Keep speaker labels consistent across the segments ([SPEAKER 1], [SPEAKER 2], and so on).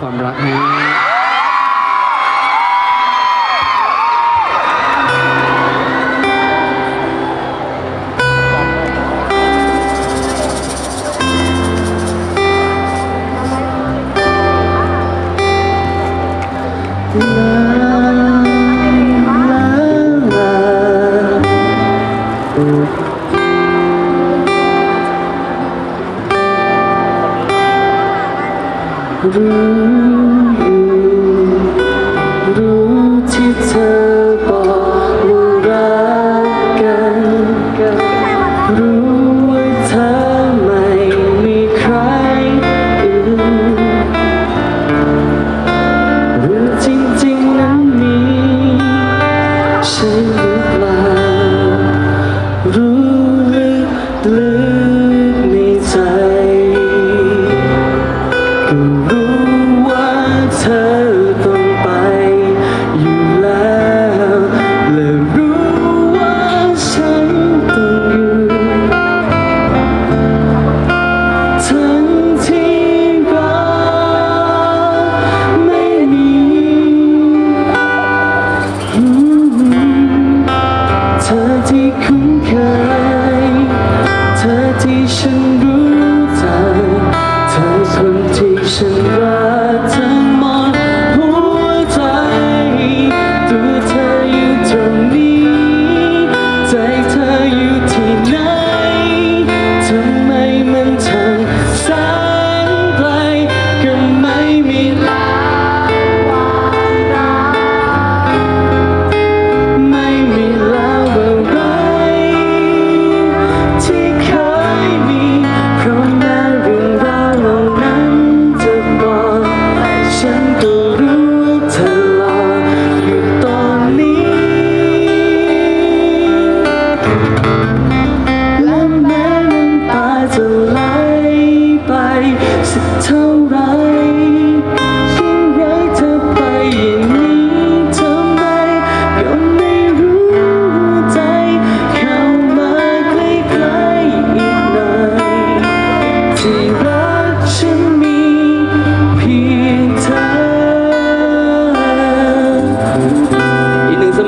[SPEAKER 1] ความรักนี้ blue ที่คุ้นเคย เธอที่ฉัน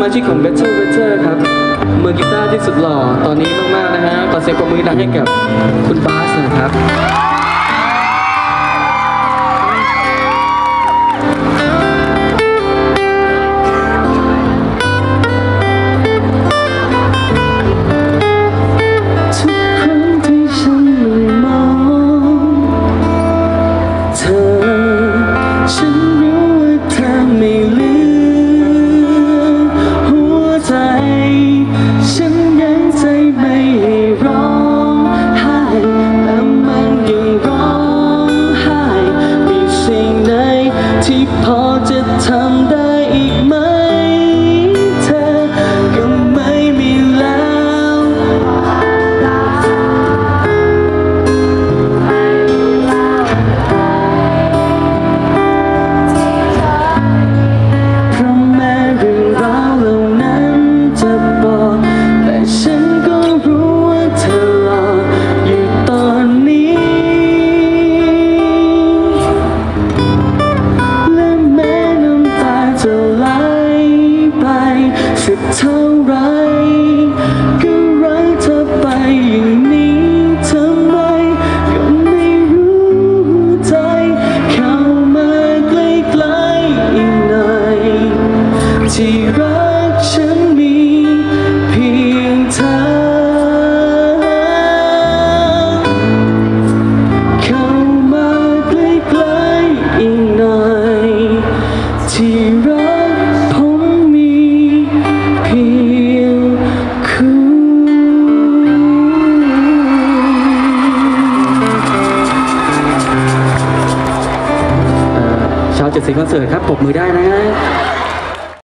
[SPEAKER 1] าชิกกลุ่มเบเ t อร์เบเ t อร์ครับ มือกีตาร์ที่สุดหล่อตอนนี้มาก ๆ นะฮะขอเสียงปรบมือดังให้กับคุณบาสนะครับ จะทำได้อีกไหม ก็รักเธอไปอย่างนี้ทำไมก็ไม่รู้ใจ เข้ามาใกล้ๆอีกหน่อยที่รักฉันมีเพียงเธอ เข้ามาใกล้ๆอีกหน่อยที่รัก สีคอนเสิร์ตครับปรบมือได้นะฮะ